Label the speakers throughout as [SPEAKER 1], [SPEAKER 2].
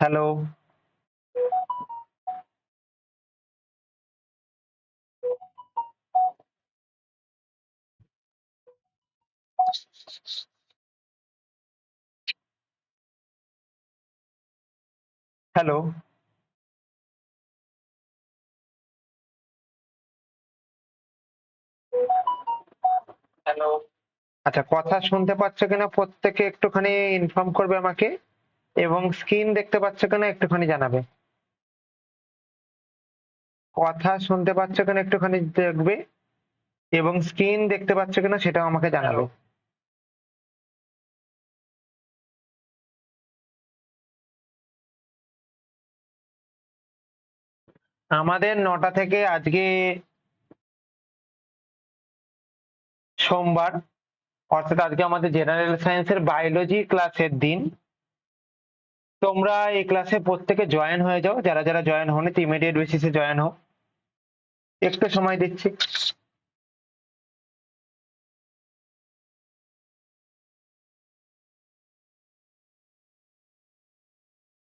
[SPEAKER 1] Hello. Hello. Hello. আচ্ছা কথা শুনতে পাচ্ছ কিনা? প্রত্যেকে একটুখানি ইনফর্ম করবে আমাকে। এবং স্ক্রিন দেখতে পাচ্ছ কিনা একটুখানি জানাবে। কথা শুনতে পাচ্ছ কিনা একটুখানি দেখবে এবং স্ক্রিন দেখতে পাচ্ছ কিনা সেটাও আমাকে জানাবে। আমাদের নটা থেকে আজকে সোমবার, অর্থাৎ আজকে আমাদের জেনারেল সায়েন্সের বায়োলজি ক্লাসের দিন। তোমরা এই ক্লাসে প্রত্যেকে জয়েন হয়ে যাও। যারা যারা জয়েন হওনি ইমিডিয়েট বেসিসে জয়েন হও। একটু সময় দিচ্ছি।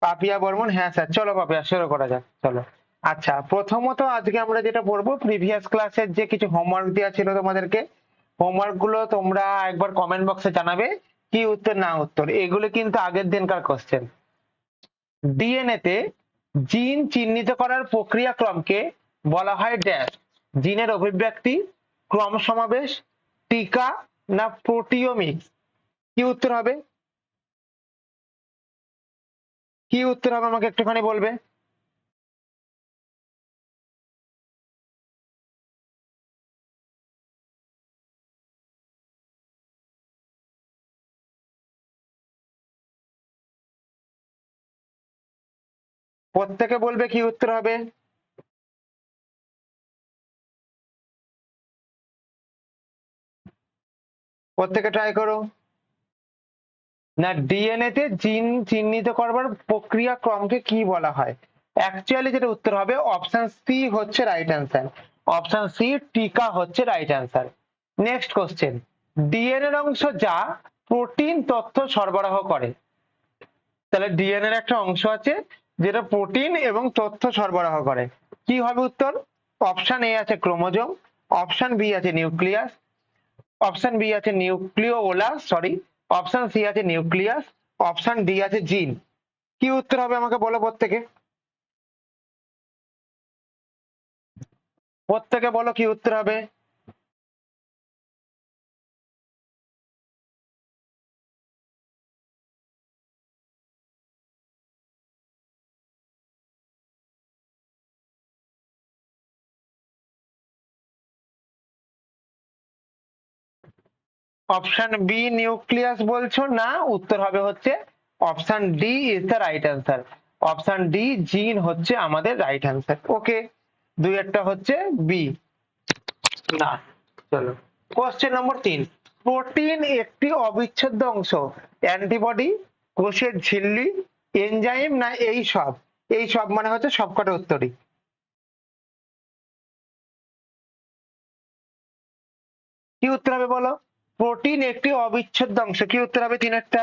[SPEAKER 1] পাপিয়া বর্মন হ্যাঁ স্যার চলো পাপিয়া, শুরু করা যাক। চলো। আচ্ছা প্রথমত আজকে আমরা যেটা পড়ব প্রিভিয়াস ক্লাসের যে কিছু হোমওয়ার্ক দেওয়া ছিল তোমাদেরকে হোমওয়ার্কগুলো তোমরা একবার কমেন্ট বক্সে জানাবে, কি উত্তর না উত্তর। এগুলো কিন্তু আগের দিনকার কোশ্চেন ডিএনএ তে জিন চিহ্নিত করার প্রক্রিয়া ক্রমকে বলা হয় ড্যাশ জিনের অভিব্যক্তি, ক্রম সমাবেশ, টিকা না প্রোটিওমিক্স কি উত্তর হবে? কি উত্তর হবে আমাকে একটুখানি বলবে? প্রত্যেকে বলবে কি উত্তর হবে? প্রত্যেকে ট্রাই করো। না ডিএনএ তে জিন চিহ্নিত করবার প্রক্রিয়া ক্রমকে কি বলা হয়? অ্যাকচুয়ালি যেটা উত্তর হবে অপশন সি হচ্ছে রাইট অ্যান্সার অপশন সি টিকা হচ্ছে right answer next question DNA অংশ যা প্রোটিন তথ্য সরবরাহ করে। তাহলে ডিএনএ একটা অংশ আছে যেটা প্রোটিন এবং তথ্য সরবরাহ করে। কি হবে উত্তর? অপশন এ আছে ক্রোমোজোম, অপশন বি আছে নিউক্লিয়াস, অপশন বি আছে নিউক্লিওলা সরি অপশন সি আছে নিউক্লিয়াস, অপশন ডি আছে জিন। কি উত্তর হবে আমাকে বলো প্রত্যেকে? প্রত্যেকে বলো কি উত্তর হবে? অপশন বি নিউক্লিয়াস বলছো? না, উত্তর হবে হচ্ছে option D is the right answer option D gene হচ্ছে আমাদের রাইট অ্যান্সার ওকে দুই একটা হচ্ছে বি না, চলো। কোশ্চেন নম্বর তিন। প্রোটিন একটি অবিচ্ছেদ্য অংশ। অ্যান্টিবডি কোষের ঝিল্লি এনজাইম না এই সব? এই সব মানে হচ্ছে সবকটা উত্তরই। কি উত্তর হবে বলো? প্রোটিন একটি অবিচ্ছেদ্য অংশ। কি উত্তর হবে তিনেরটা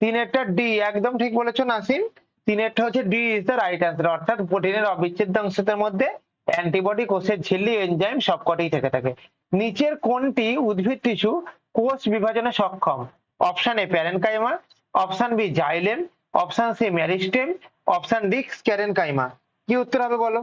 [SPEAKER 1] তিনেরটা ডি একদম ঠিক বলেছ নাসিম তিনেরটা হচ্ছে D is the right answer অর্থাৎ প্রোটিনের অবিচ্ছেদ্য অংশের মধ্যে অ্যান্টিবডি কোষের ঝিল্লি এনজাইম সবকটাই থেকে থাকে। নিচের কোনটি উদ্ভিদ টিস্যু কোষ বিভাজনে সক্ষম। Option A parenchyma option B xylem option C meristem option D sclerenchyma কি উত্তর হবে বলো?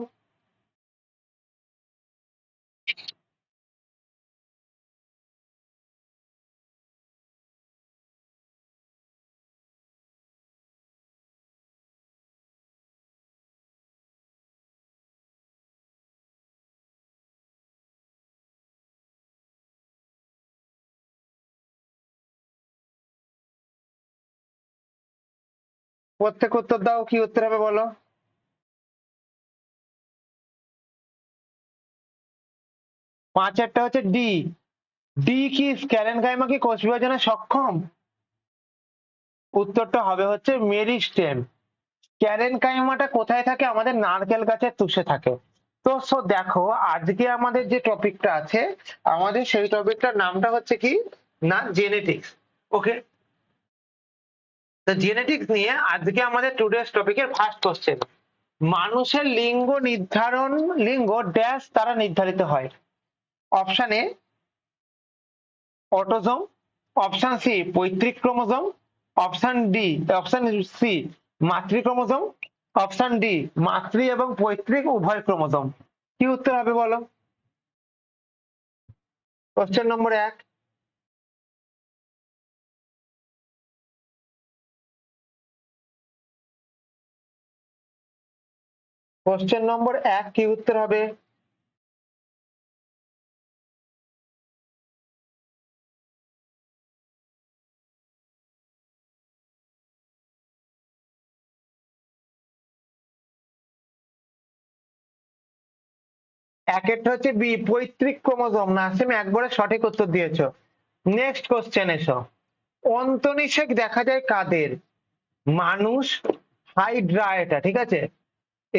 [SPEAKER 1] প্রত্যেক উত্তর দাও, কি উত্তর হবে বলো? পাঁচেরটা হচ্ছে ডি ডি কি স্ক্যালেনকাইমা কি কোষ বিভাজনে সক্ষম? উত্তরটা হবে হচ্ছে মেরিস্টেম ক্যারেনকাইমাটা কোথায় থাকে? আমাদের নারকেল গাছের তুষে থাকে। তো, সো দেখো, আজকে আমাদের যে টপিকটা আছে, আমাদের সেই টপিকটার নামটা হচ্ছে কি? না জেনেটিক্স ওকে জেনেটিক্স নিয়ে আজকে আমাদের টুডেস টপিকের ফার্স্ট কোশ্চেন মানুষের লিঙ্গ নির্ধারণ, লিঙ্গ ড্যাশ দ্বারা নির্ধারিত হয়। Option A autosome option C পৈতৃক chromosome. Option D option C মাতৃ ক্রোমোজোম অপশন ডি মাতৃ এবং পৈতৃক উভয় ক্রোমোজোম। কি উত্তর হবে বলো? কোশ্চেন নম্বর এক কোশ্চেন নম্বর এক, কি উত্তর হবে? একেরটা হচ্ছে বি, পৈতৃক ক্রোমোজোম। নাসিম, একবারে সঠিক উত্তর দিয়েছ। নেক্সট কোশ্চেন এসো। অন্তনিষেক দেখা যায় কাদের? মানুষ হাইড্রা এটা ঠিক আছে?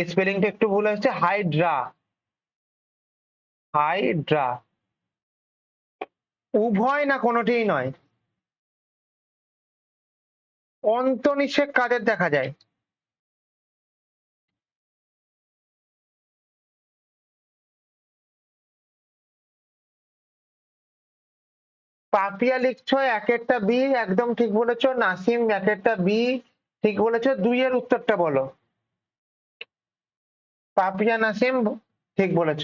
[SPEAKER 1] স্পেলিংটা একটু ভুল হয়েছে, হাইড্রা। হাইড্রা। উভয় না কোনোটিই নয়। অন্তনিষেক কাদের দেখা যায়? পাপিয়া লিখছো, এক একটা বি, একদম ঠিক বলেছ। নাসিম, এক একটা বি, ঠিক বলেছ। দুইয়ের উত্তরটা বলো। পাপিয়া নাসিম, ঠিক বলেছ।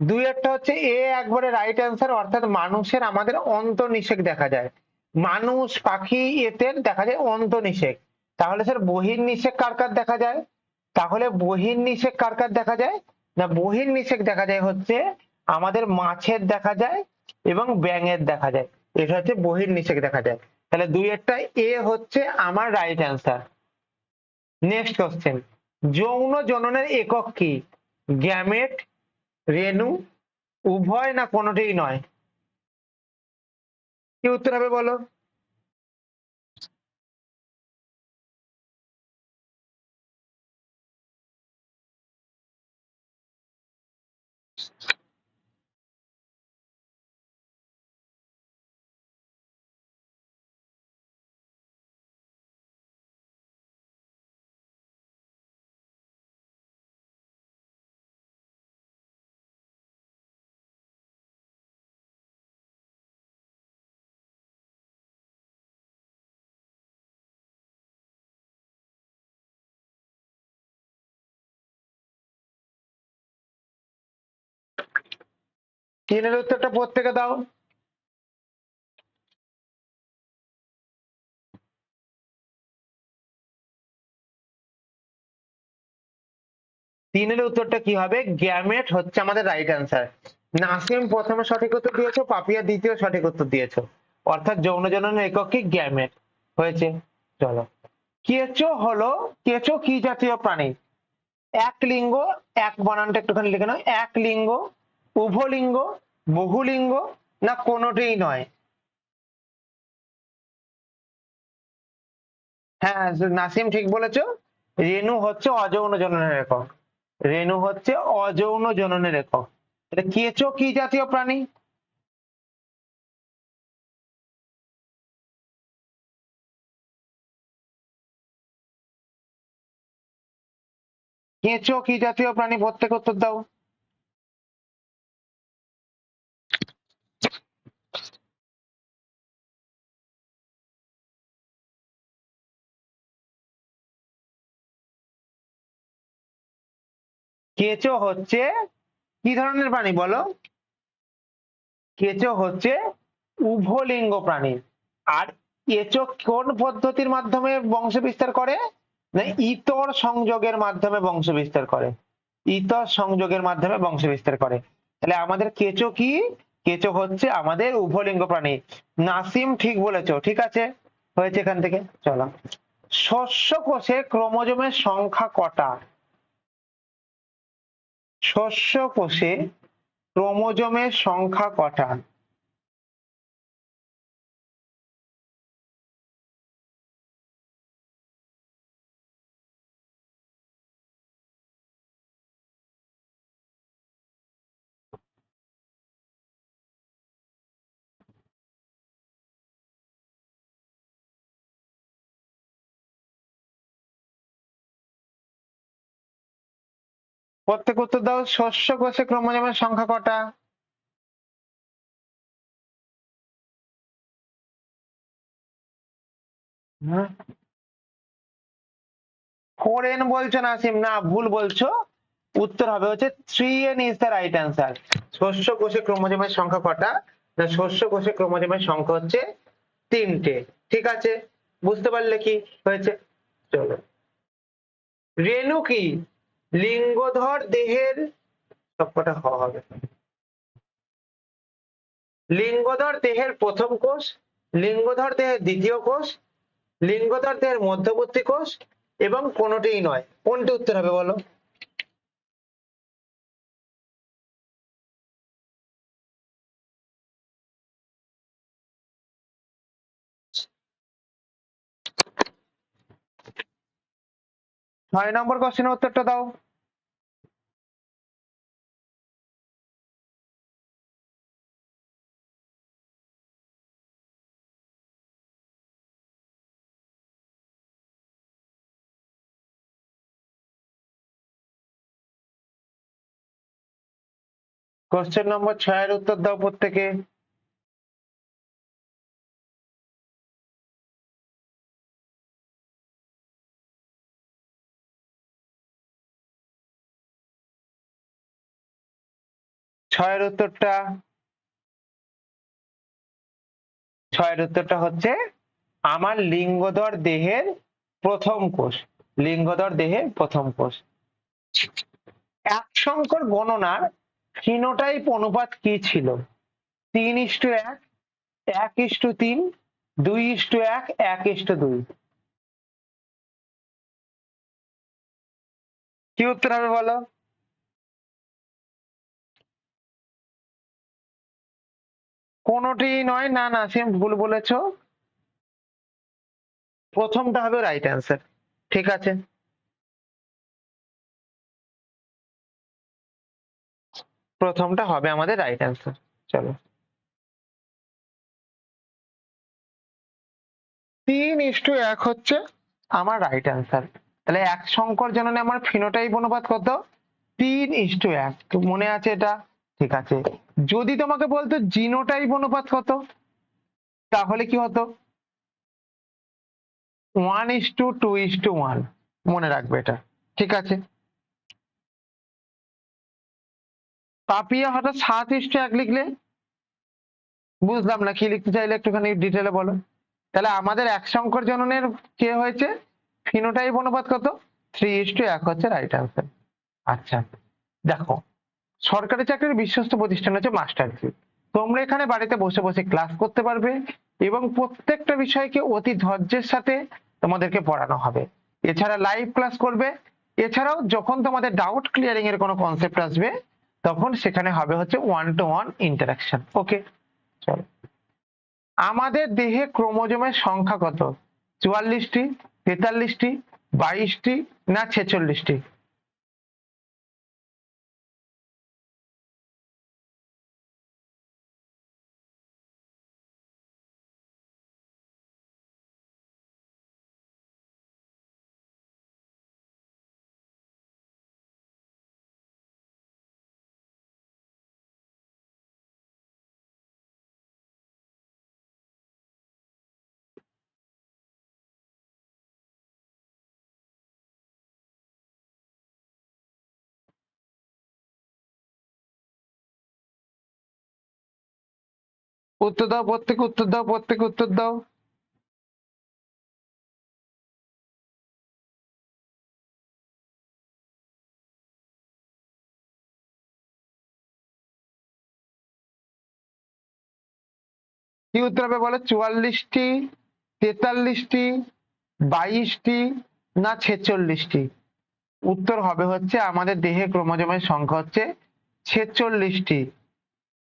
[SPEAKER 1] দুই একটা হচ্ছে এ একবারে রাইট অ্যান্সার অর্থাৎ মানুষের আমাদের অন্তর্নিষেক দেখা যায়। মানুষ, পাখি এতে দেখা যায় অন্তর্নিষেক। তাহলে স্যার বহির্নিষেক কার কার দেখা যায়? তাহলে বহির্নিষেক কার কার দেখা যায়? না, বহির্নিষেক দেখা যায় হচ্ছে আমাদের মাছের দেখা যায় এবং ব্যাঙের দেখা যায়। এটা হচ্ছে বহির্নিষেক দেখা যায়। তাহলে দুই একটা এ হচ্ছে আমার রাইট অ্যান্সার নেক্সট কোশ্চেন যৌন জননের একক কি? গ্যামেট, রেণু, উভয় না কোনোটিই নয়? কি উত্তর হবে বলো? তিনের উত্তরটা প্রত্যেকে দাও। তিনের উত্তরটা কি হবে? গ্যামেট হচ্ছে আমাদের রাইট অ্যান্সার নাসিম প্রথমে সঠিক উত্তর দিয়েছ, পাপিয়া দ্বিতীয় সঠিক উত্তর দিয়েছ। অর্থাৎ যৌন জননের একক কি? গ্যামেট। হয়েছে? চলো। কেঁচো হলো, কেঁচো কি জাতীয় প্রাণী? এক লিঙ্গ, এক বানানটা একটুখানি লিখে নাও। এক লিঙ্গ উভলিঙ্গ, বহুলিঙ্গ না কোনোটিই নয়? হ্যাঁ নাসিম ঠিক বলেছ। রেণু হচ্ছে অযৌন জননের একক। রেণু হচ্ছে অযৌন জননের একক। এটা কেঁচো কি জাতীয় প্রাণী? কেঁচো কি জাতীয় প্রাণী? প্রত্যেক উত্তর দাও। কেঁচো হচ্ছে কি ধরনের প্রাণী বলো? কেঁচো হচ্ছে উভলিঙ্গ প্রাণী। আর এচো কোন পদ্ধতির মাধ্যমে বংশ বিস্তার করে? না, ইতর সংযোগের মাধ্যমে বংশ বিস্তার করে। ইতর সংযোগের মাধ্যমে বংশ বিস্তার করে। তাহলে আমাদের কেঁচো কি? কেঁচো হচ্ছে আমাদের উভলিঙ্গ প্রাণী। নাসিম ঠিক বলেছ, ঠিক আছে? হয়েছে এখান থেকে, চলো। শস্য কোষে ক্রোমোজোমের সংখ্যা কটা? শস্য কোষে ক্রোমোজোমের সংখ্যা কটা? প্রত্যেক উত্তর দাও, শস্য, কোষে ক্রোমোজোমের সংখ্যা কটা? ফোর এন বলছো নাসিম না, ভুল বলছো। উত্তর হবে হচ্ছে three N is the right answer শস্য, কোষে ক্রোমোজোমের সংখ্যা কটা? না, শস্য, কোষে ক্রোমোজোমের সংখ্যা হচ্ছে তিনটে। ঠিক আছে? বুঝতে পারলে কি হয়েছে? চলো। রেণু কি? লিঙ্গধর দেহের সবকটা হ হবে। লিঙ্গধর দেহের প্রথম কোষ, লিঙ্গধর দেহের দ্বিতীয় কোষ, লিঙ্গধর দেহের মধ্যবর্তী কোষ, এবং কোনোটিই নয়। কোনটি উত্তর হবে বলো? ছয় নম্বর কোশ্চেনের উত্তরটা দাও। কোশ্চেন নম্বর ছয়ের উত্তর দাও প্রত্যেকে। ছয়ের উত্তরটা ছয়ের উত্তরটা হচ্ছে আমার লিঙ্গধর দেহের প্রথম কোষ লিঙ্গধর দেহের প্রথম কোষ। এক সংকর গণনার ফিনোটাইপ অনুপাত কি ছিল? তিন ইস্টু এক এক ইস্টু তিন, দুই ইস্টু এক এক ইস্টু দুই। কি উত্তর হবে বলো? কোনটি নয়। না না, সেম, ভুল বলেছ। প্রথমটা হবে রাইট অ্যান্সার ঠিক আছে? প্রথমটা হবে আমাদের রাইট অ্যান্সার চলো। তিন ইস্টু এক হচ্ছে আমার রাইট অ্যান্সার তাহলে এক সংকর জননে আমার ফিনোটাইপ অনুপাত কত তিন ইস্টু এক। মনে আছে এটা? ঠিক আছে। যদি তোমাকে বলতো জিনোটাইপ অনুপাত কত, তাহলে কি হতো? One is to two is to one মনে রাখবে এটা, ঠিক আছে? পাপিয়া হঠাৎ সাত ইস টু এক লিখলে, বুঝলাম না কি লিখতে চাইলে একটুখানি ডিটেলে বলো। তাহলে আমাদের এক সংকর জননের কে হয়েছে? ফিনোটাইপ অনুপাত কত? থ্রি ইস টু এক হচ্ছে রাইট আনসার আচ্ছা দেখো সরকারি চাকরির বিশ্বস্ত প্রতিষ্ঠান হচ্ছে মাস্টার জি তোমরা এখানে বাড়িতে বসে বসে ক্লাস করতে পারবে এবং প্রত্যেকটা বিষয়কে অতি ধৈর্যের সাথে তোমাদেরকে পড়ানো হবে। এছাড়া লাইভ ক্লাস করবে। এছাড়াও যখন তোমাদের ডাউট ক্লিয়ারিং এর কোনো কনসেপ্ট আসবে, তখন সেখানে হবে হচ্ছে one two one interaction okay চলো। আমাদের দেহে ক্রোমোজোমের সংখ্যা কত? চুয়াল্লিশটি, তেতাল্লিশটি, বাইশটি না ছেচল্লিশটি? উত্তর দাও প্রত্যেক উত্তর দাও প্রত্যেক উত্তর দাও। কি উত্তর হবে বলো? চুয়াল্লিশটি, তেতাল্লিশটি, বাইশটি না ছেচল্লিশটি? উত্তর হবে হচ্ছে আমাদের দেহে ক্রোমোজোমের সংখ্যা হচ্ছে ছেচল্লিশটি।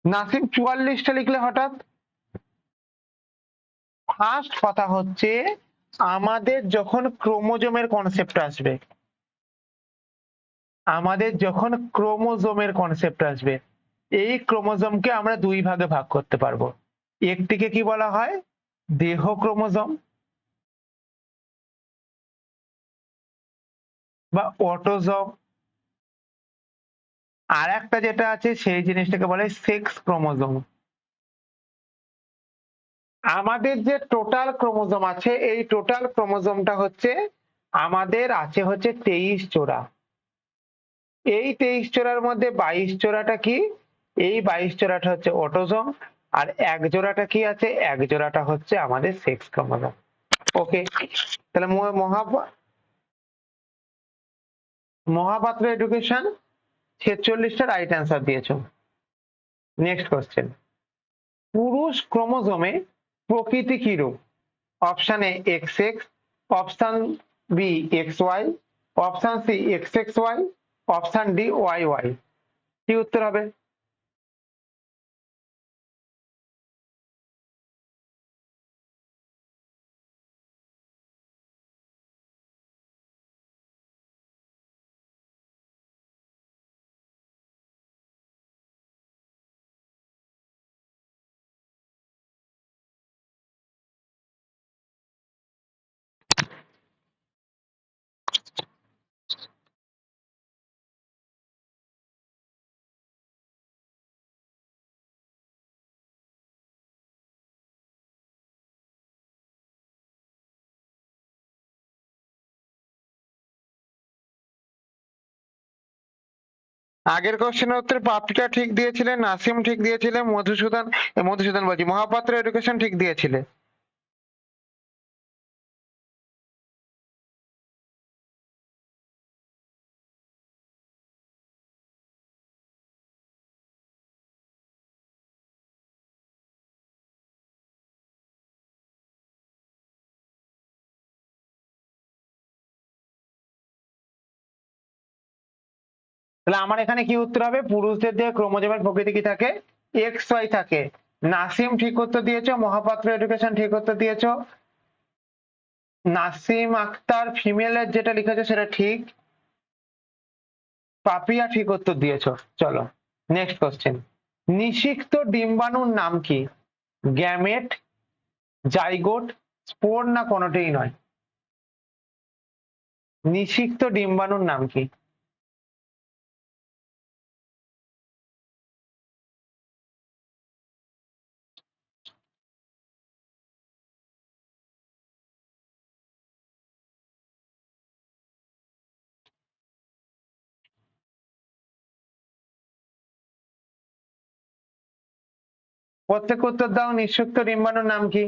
[SPEAKER 1] নাসিম চুয়াল্লিশটা লিখলে হঠাৎ? ফার্স্ট কথা হচ্ছে, আমাদের যখন ক্রোমোজোমের কনসেপ্ট আসবে, আমাদের যখন ক্রোমোজোমের কনসেপ্ট আসবে, এই ক্রোমোজোমকে আমরা দুই ভাগে ভাগ করতে পারব। একটিকে কি বলা হয়? দেহ ক্রোমোজোম বা অটোজোম। আর একটা যেটা আছে, সেই জিনিসটাকে বলে সেক্স ক্রোমোজোম আমাদের যে টোটাল ক্রোমোজোম আছে, এই টোটাল ক্রোমোজোমটা হচ্ছে, আমাদের আছে হচ্ছে তেইশ জোড়া এই তেইশ জোড়ার মধ্যে বাইশ জোড়াটা কি? এই বাইশ জোড়াটা হচ্ছে অটোজোম আর এক জোড়াটা কি আছে? এক জোড়াটা হচ্ছে আমাদের সেক্স ক্রোমোজোম ওকে তাহলে মহাপাত্র এডুকেশন ছেচল্লিশটা রাইট অ্যান্সার দিয়েছ। নেক্সট কোশ্চেন পুরুষ ক্রোমোজোমে প্রকৃতি কি রূপ? Option A X X option B X Y option C X X Y option D Y Y কি উত্তর হবে? আগের কোশ্চেনের উত্তর পাপড়িটা ঠিক দিয়েছিলে, নাসিম ঠিক দিয়েছিলে মধুসূদন মধুসূদন বলছি মহাপাত্র education ঠিক দিয়েছিলে। তাহলে আমার এখানে কি উত্তর হবে? পুরুষদের দেহে ক্রোমোজোমের প্রকৃতি কি থাকে? এক্স ওয়াই থাকে। নাসিম ঠিক উত্তর দিয়েছ, মহাপাত্র এডুকেশন ঠিক উত্তর দিয়েছ। নাসিম আক্তার ফিমেলের যেটা লিখেছে সেটা ঠিক। পাপিয়া ঠিক উত্তর দিয়েছ। চলো নেক্সট কোশ্চেন নিষিক্ত ডিম্বাণুর নাম কি? গ্যামেট, জাইগোট, স্পোর না কোনোটাই নয়? নিষিক্ত ডিম্বাণুর নাম কি? প্রত্যেক উত্তর দাও নিঃসুক্ত ডিম্বাণুর নাম কি?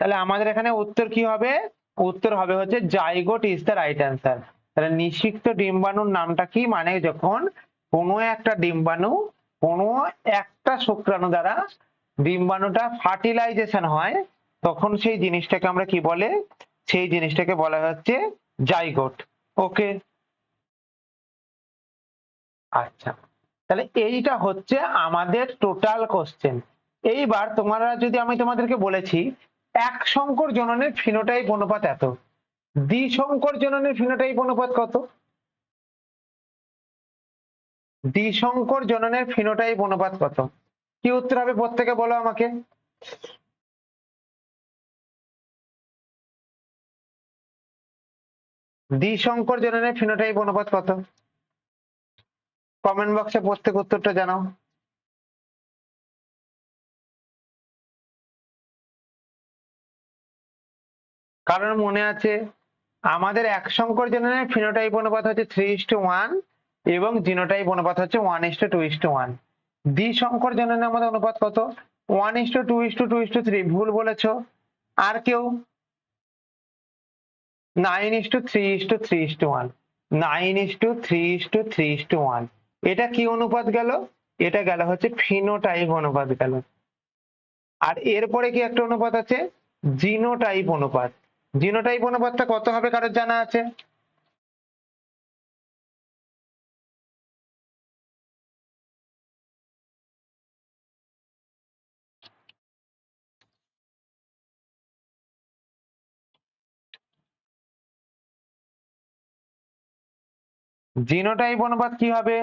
[SPEAKER 1] তাহলে আমাদের এখানে উত্তর কি হবে? উত্তর হবে হচ্ছে zygote is the right answer তাহলে নিষিক্ত ডিম্বাণুর নামটা কি? মানে যখন কোনো একটা ডিম্বাণু, কোনো একটা শুক্রাণু দ্বারা ডিম্বাণুটা ফার্টিলাইজেশন হয়, তখন সেই জিনিসটাকে আমরা কি বলে? সেই জিনিসটাকে বলা হচ্ছে জাইগোট। ওকে? আচ্ছা। তাহলে এইটা হচ্ছে আমাদের টোটাল কোশ্চেন এইবার তোমরা যদি আমি তোমাদেরকে বলেছি এক সংকর জননের ফিনোটাইপ অনুপাত এত। দ্বিসংকর জননের ফিনোটাইপ অনুপাত কত? দ্বিসংকর জননের ফিনোটাইপ অনুপাত কত? কি উত্তর হবে প্রত্যেকে বলো আমাকে? দ্বিসংকর জননের ফিনোটাইপ অনুপাত কত? কমেন্ট বক্সে প্রত্যেক উত্তরটা জানাও। কারণ মনে আছে আমাদের এক সংকর জননের ফিনোটাইপ অনুপাত হচ্ছে থ্রি ইস টু ওয়ান এবং জিনোটাইপ অনুপাত হচ্ছে one is to two is to one দ্বি সংকর জননের আমাদের অনুপাত কত one is to two is to two is to three ভুল বলেছ আর কেউ nine is to three is to three is to one nine is to three is to three is to one এটা কি অনুপাত গেল এটা গেল হচ্ছে ফিনোটাইপ অনুপাত গেল আর এরপরে কি একটা অনুপাত আছে জিনোটাইপ অনুপাত জিনোটাইপ অনুপাতটা কত হবে কারোর জানা আছে? জিনোটাইপ অনুপাত কি হবে?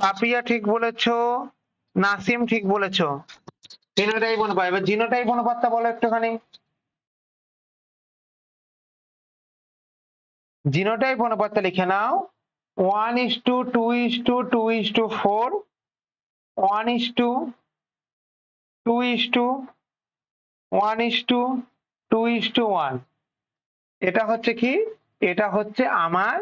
[SPEAKER 1] পাপিয়া ঠিক বলেছ নাসিম ঠিক বলেছ। জিনোটাইপ অনুপাত, এবার জিনোটাইপ অনুপাতটা বলো একটুখানি। জিনোটাইপ অনুপাতটা লিখে নাও। One is to two is to two is to four one is to two is to one is to two is to one এটা হচ্ছে কি? এটা হচ্ছে আমার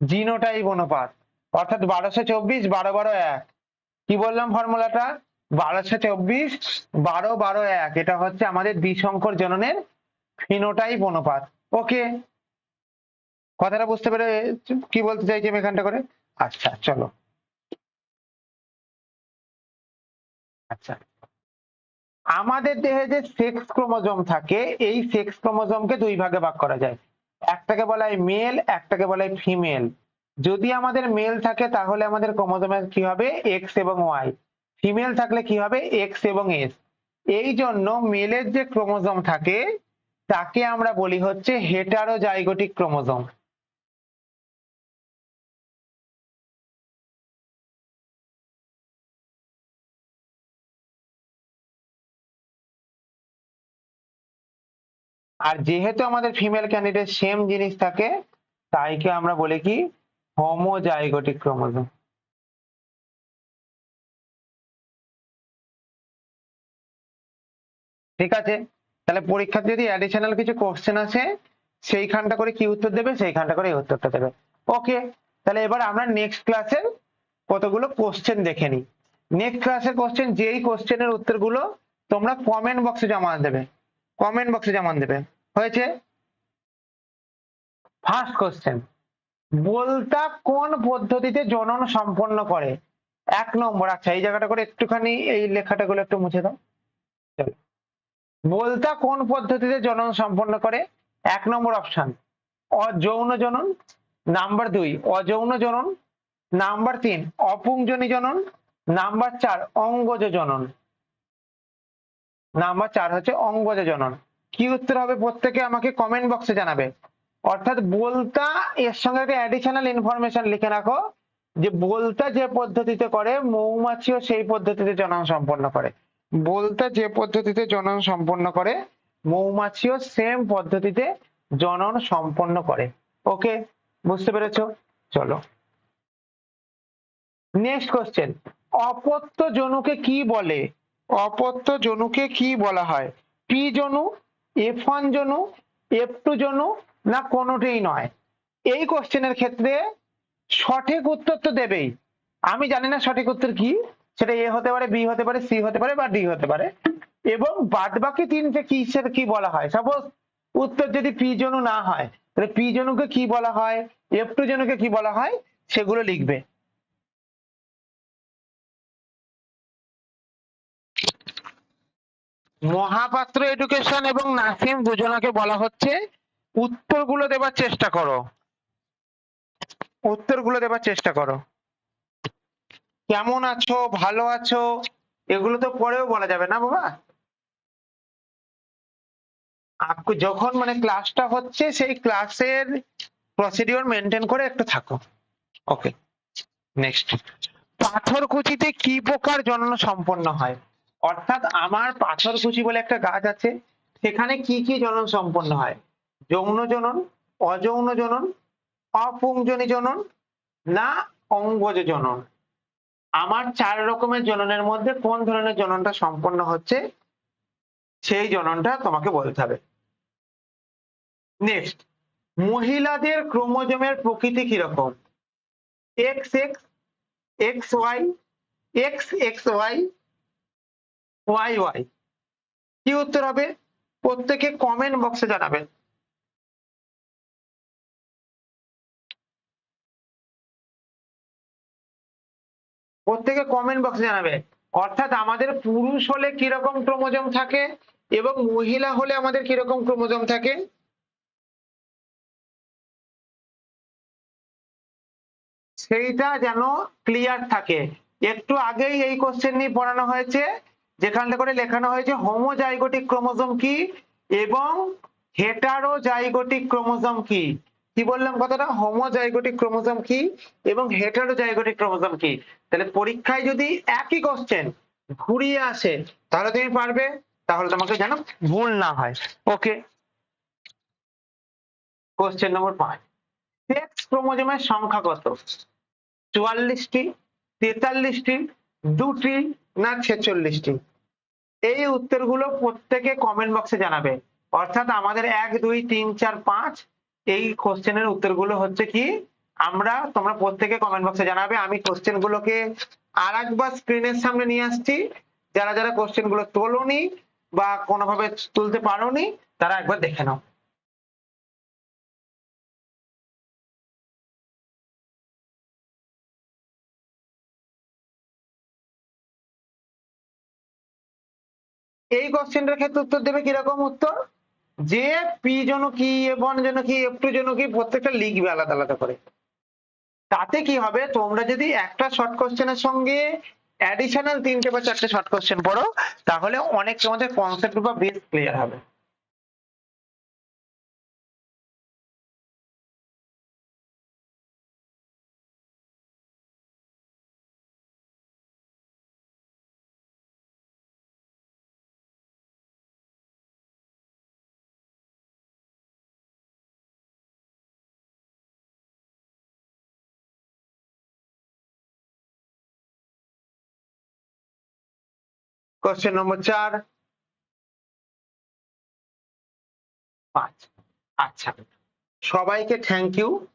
[SPEAKER 1] জিনোটাইপ অনুপাত। অর্থাৎ বারোশো চব্বিশ, বারো বারো এক। কি বললাম ফর্মুলাটা? বারোশো চব্বিশ, বারো বারো, এক। এটা হচ্ছে আমাদের দ্বিসংকর জননের ফিনোটাইপ অনুপাত। ওকে কথাটা বুঝতে পেরে কি বলতে চাইছি আমি এখানটা করে? আচ্ছা চলো। আচ্ছা। আমাদের দেহে যে সেক্স ক্রোমোজোম থাকে, এই সেক্স ক্রোমোজোমকে দুই ভাগে ভাগ করা যায়। একটাকে বলা হয় মেল একটাকে বলা হয় ফিমেল যদি আমাদের মেল থাকে, তাহলে আমাদের ক্রোমোজোমের কি হবে? এক্স এবং ওয়াই ফিমেল থাকলে কি হবে? এক্স এবং এস এই জন্য মেলের যে ক্রোমোজোম থাকে, তাকে আমরা বলি হচ্ছে হেটারোজাইগোটিক ক্রোমোজোম আর যেহেতু আমাদের ফিমেল ক্যান্ডিডেট সেম জিনিস থাকে, তাইকে আমরা বলি কি? Homozygotic chromosome. ঠিক আছে? তাহলে পরীক্ষাতে যদি অ্যাডিশনাল কিছু কোশ্চেন আসে, সেইখানটা করে কি উত্তর দেবে? সেইখানটা করে এই উত্তরটা দেবে। ওকে তাহলে এবার আমরা নেক্সট ক্লাসের কতগুলো কোশ্চেন দেখে নিই। নেক্সট ক্লাসের কোশ্চেন যেই কোশ্চেনের উত্তরগুলো তোমরা কমেন্ট বক্সে জমা দেবে। কমেন্ট বক্সে জমা দেবে। হয়েছে? ফার্স্ট কোশ্চেন বলতা কোন পদ্ধতিতে জনন সম্পন্ন করে? এক নম্বর আচ্ছা এই জায়গাটা করে একটুখানি, এই লেখাটা গুলো একটু মুছে দাও। চলো। বলতা কোন পদ্ধতিতে জনন সম্পন্ন করে? এক নম্বর অপশন, অযৌন জনন। নাম্বার দুই, অযৌন জনন। নাম্বার তিন অপুংজনী জনন। নাম্বার চার, অঙ্গজ জনন। নাম্বার চার হচ্ছে অঙ্গজ জনন। কি উত্তর হবে প্রত্যেকে আমাকে কমেন্ট বক্সে জানাবে। অর্থাৎ বলতা, এর সঙ্গে একটা অ্যাডিশনাল ইনফরমেশন লিখে রাখো, যে বলতা যে পদ্ধতিতে করে, মৌমাছিও সেই পদ্ধতিতে জনন সম্পন্ন করে। বলতা যে পদ্ধতিতে জনন সম্পন্ন করে, মৌমাছিও সেম পদ্ধতিতে জনন সম্পন্ন করে। ওকে বুঝতে পেরেছ? চলো। নেক্সট কোশ্চেন অপত্য জনুকে কি বলে? অপত্য জনুকে কি বলা হয়? পি জনু, এফ ওয়ান জনু, এফ টু জনু না কোনোটাই নয়। এই কোশ্চেনের ক্ষেত্রে সঠিক উত্তর তো দেবেই। আমি জানি না সঠিক উত্তর কি। সেটা এ হতে পারে, বি হতে পারে, সি হতে পারে বা ডি হতে পারে। এবং বাদ বাকি তিনটে কিসের কি বলা হয়? সাপোজ উত্তর যদি পি জনু না হয়, তাহলে পি জনুকে কি বলা হয়? এফ টু জনুকে কি বলা হয়? সেগুলো লিখবে। মহাপাত্র এডুকেশন এবং নাসিম দুজনাকে বলা হচ্ছে উত্তরগুলো দেবার চেষ্টা করো। উত্তরগুলো দেবার চেষ্টা করো। কেমন আছো? ভালো আছো? এগুলো তো পরেও বলা যাবে না বাবা? যখন মানে ক্লাসটা হচ্ছে, সেই ক্লাসের প্রসিডিওর মেনটেন করে একটু থাকো। ওকে নেক্সট পাথরকুচিতে কি প্রকার জনন সম্পন্ন হয়? অর্থাৎ আমার পাথরকুচি বলে একটা গাছ আছে, সেখানে কি কি জনন সম্পন্ন হয়? যৌন জনন অযৌন জনন অপুংজনী জনন না অঙ্গজ জনন আমার চার রকমের জননের মধ্যে কোন ধরনের জননটা সম্পন্ন হচ্ছে, সেই জননটা তোমাকে বলতে হবে। নেক্সট মহিলাদের ক্রোমোজোমের প্রকৃতি কীরকম? X X X Y X X Y Y Y কি উত্তর হবে? প্রত্যেকে কমেন্ট বক্সে জানাবেন প্রত্যেকে কমেন্ট বক্সে জানাবে। অর্থাৎ আমাদের পুরুষ হলে কীরকম ক্রোমোজোম থাকে এবং মহিলা হলে আমাদের কীরকম ক্রোমোজোম থাকে? সেইটা যেন ক্লিয়ার থাকে। একটু আগেই এই কোশ্চেন নিয়ে পড়ানো হয়েছে, যেখানটা করে লেখানো হয়েছে হোমোজাইগোটিক ক্রোমোজোম কি এবং হেটারোজাইগোটিক ক্রোমোজোম কি? কি বললাম কথাটা? হোমোজাইগোটিক ক্রোমোজোম কি এবং হেটারোজাইগোটিক ক্রোমোজোম কি? তাহলে পরীক্ষায় যদি একই কোশ্চেন ঘুরিয়ে আসে, তাহলে তুমি পারবে? তাহলে তোমাকে যেন ভুল না হয়। ওকে কোশ্চেন নম্বর পাঁচ সেক্স ক্রোমোজোমের সংখ্যা কত? চুয়াল্লিশটি, তেতাল্লিশটি, দুটি না ছেচল্লিশটি? এই উত্তরগুলো প্রত্যেকে কমেন্ট বক্সে জানাবে। অর্থাৎ আমাদের এক, দুই, তিন, চার, পাঁচ এই কোশ্চেনের উত্তরগুলো হচ্ছে কি, আমরা, তোমরা প্রত্যেকে কমেন্ট বক্সে জানাবে। আমি কোশ্চেন গুলোকে আর একবার স্ক্রিনের সামনে নিয়ে আসছি। যারা যারা কোশ্চেনগুলো তোলনি বা কোনোভাবে তুলতে পারোনি, তারা একবার দেখে নাও। এই কোশ্চেনটার ক্ষেত্রে উত্তর দেবে কীরকম উত্তর? যে পি জন কি, এ বন জন কি, এফ টু জন কি, প্রত্যেকটা লিখবে আলাদা আলাদা করে। তাতে কি হবে? তোমরা যদি একটা শর্ট কোশ্চেনের সঙ্গে অ্যাডিশনাল তিনটে বা চারটে শর্ট কোশ্চেন পড়ো, তাহলে অনেক তোমাদের কনসেপ্ট বা বেস ক্লিয়ার হবে। কোশ্চেন নম্বর চার। পাঁচ। আচ্ছা। সবাইকে থ্যাংক ইউ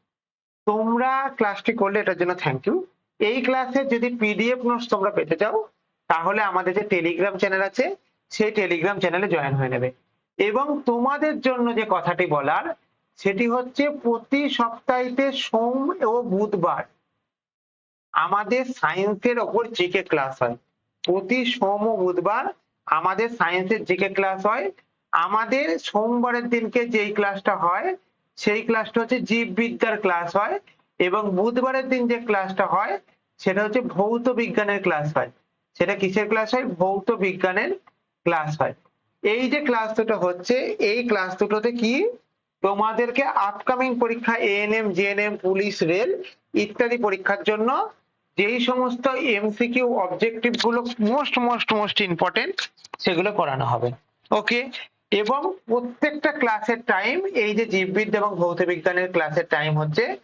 [SPEAKER 1] তোমরা ক্লাসটি করলে এটার জন্য থ্যাংক ইউ এই ক্লাসে যদি পিডিএফ নোটস তোমরা পেতে চাও, তাহলে আমাদের যে টেলিগ্রাম চ্যানেল আছে, সেই টেলিগ্রাম চ্যানেলে জয়েন হয়ে নেবে। এবং তোমাদের জন্য যে কথাটি বলার, সেটি হচ্ছে প্রতি সপ্তাহেতে সোম ও বুধবার আমাদের সায়েন্সের ওপর জিকে ক্লাস হয়। প্রতি সোম ও বুধবার আমাদের সায়েন্সের জিকে ক্লাস হয়। আমাদের সোমবারের দিনকে যেই ক্লাসটা হয়, সেই ক্লাসটা হচ্ছে জীববিদ্যার ক্লাস হয় এবং বুধবারের দিন যে ক্লাসটা হয়, সেটা হচ্ছে ভৌত বিজ্ঞানের ক্লাস হয়। সেটা কিসের ক্লাস হয়? ভৌত বিজ্ঞানের ক্লাস হয়। এই যে ক্লাস দুটো হচ্ছে, এই ক্লাস দুটোতে কি? তোমাদেরকে আপকামিং পরীক্ষা এএনএম জিএনএম পুলিশ রেল ইত্যাদি পরীক্ষার জন্য যেই সমস্ত এমসিকিউ অবজেক্টিভগুলো মোস্ট মোস্ট মোস্ট ইম্পর্টেন্ট সেগুলো করানো হবে। ওকে এবং প্রত্যেকটা ক্লাসের টাইম এই যে জীববিদ্যা এবং ভৌত বিজ্ঞানের ক্লাসের টাইম হচ্ছে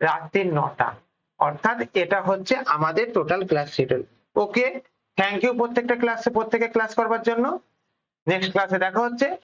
[SPEAKER 1] রাত্রি নটা। অর্থাৎ এটা হচ্ছে আমাদের total class schedule okay thank you প্রত্যেকটা ক্লাসে প্রত্যেকে ক্লাস করবার জন্য। নেক্সট ক্লাসে দেখা হচ্ছে।